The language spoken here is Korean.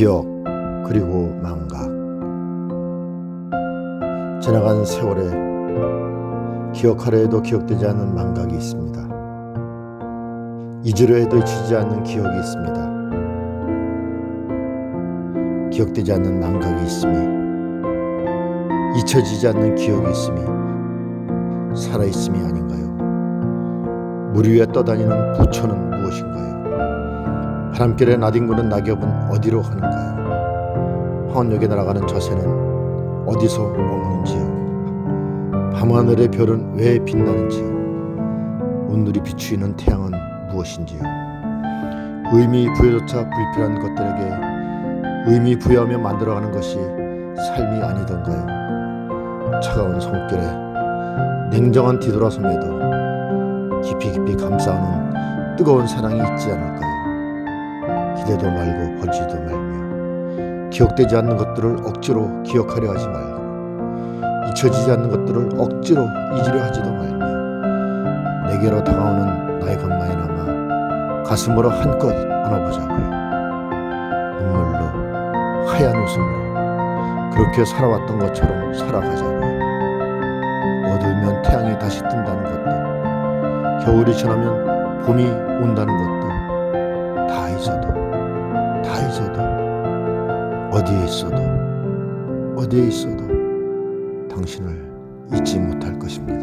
기억 그리고 망각 지나간 세월에 기억하려 해도 기억되지 않는 망각이 있습니다. 잊으려 해도 잊히지 않는 기억이 있습니다. 기억되지 않는 망각이 있음이 잊혀지지 않는 기억이 있음이 살아있음이 아닌가요? 물 위에 떠다니는 부처는 무엇인가요? 바람결에 나뒹구는 낙엽은 어디로 가는가요? 황혼역에 날아가는 저 새는 어디서 머무는지요? 밤하늘의 별은 왜 빛나는지요? 오늘이 비추이는 태양은 무엇인지요? 의미 부여조차 불필요한 것들에게 의미 부여하며 만들어가는 것이 삶이 아니던가요? 차가운 손길에 냉정한 뒤돌아섬에도 깊이 깊이 감싸오는 뜨거운 사랑이 있지 않을까요? 기대도 말고 보지도 말며 기억되지 않는 것들을 억지로 기억하려 하지 말고 잊혀지지 않는 것들을 억지로 잊으려 하지도 말며 내게로 다가오는 나의 것만이나마 가슴으로 한껏 안아보자고요. 눈물로 하얀 웃음으로 그렇게 살아왔던 것처럼 살아가자고요. 어두우면 태양이 다시 뜬다는 것도 겨울이 지나면 봄이 온다는 것도 다 잊어도 다 잊어도 어디에 있어도 어디에 있어도 당신을 잊지 못할 것입니다.